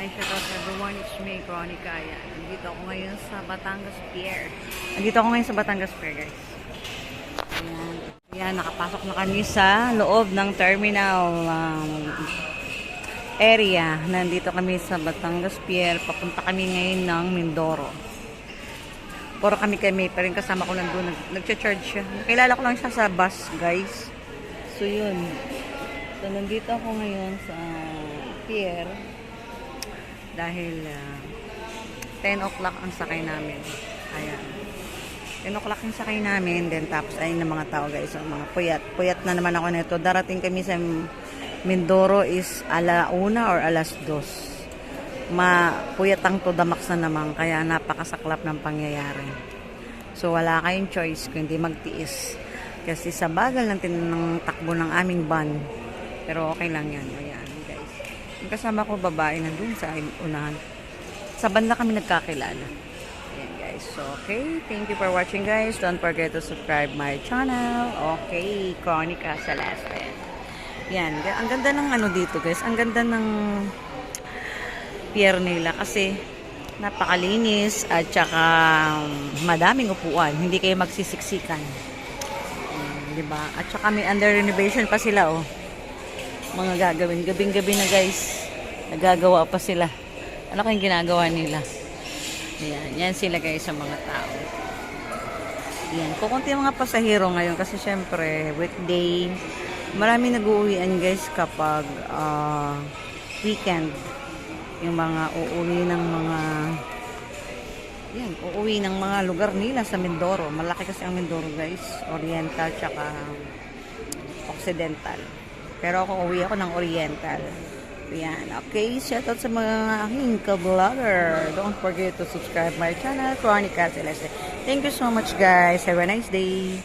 Ay, shout out everyone. It's me, Chronica. Ayan. Nandito ako ngayon sa Batangas Pier. Nandito ako ngayon sa Batangas Pier, guys. Ayan. Ayan, nakapasok na kami sa loob ng terminal um, area. Nandito kami sa Batangas Pier. Papunta kami ngayon ng Mindoro. Puro kami kami, pa rin kasama ko nandun. Nag- Nag-charge siya. Kilala ko lang siya sa bus, guys. So, yun. So, nandito ako ngayon sa pier dahil ah, 10 o'clock ang sakay namin. Ayan. 10 o'clock ang sakay namin, then tapos ayun na mga tao guys, ang mga puyat. Puyat na naman ako nito. Darating kami sa Mindoro is ala una or alas dos. Ma puyat ang to the max na naman, kaya napakasaklap ng pangyayari. So wala kayong choice kung hindi magtiis. Kasi sa bagal ng, ng takbo ng aming van. Pero okay lang yan. Ayan. Yung kasama ko babae nandun sa unahan. Sa banda kami nagkakilala. Ayan guys. So okay. Thank you for watching guys. Don't forget to subscribe my channel. Okay. Chronica Celeste. Yan. Ang ganda ng ano dito guys. Ang ganda ng pier nila kasi napakalinis at saka um, madaming upuan. Hindi kayo magsisiksikan. Mm, di ba? At saka may under renovation pa sila oh. Mga gagawin. Gabing-gabi na guys. Nagagawa pa sila. Ano kayong ginagawa nila? Ayan. Yan sila guys sa mga tao. Yan. Kukunti mga pasahero ngayon kasi syempre weekday. Marami nag-uuwian guys kapag ah, weekend. Yung mga uuwi ng mga yan, uuwi ng mga lugar nila sa Mindoro. Malaki kasi ang Mindoro guys. Oriental tsaka Occidental. Pero ako uwi ako ng Oriental. Yan. Okay, shout out sa mga aking ka-vlogger. Don't forget to subscribe my channel, Chronica Celeste. Thank you so much guys. Have a nice day.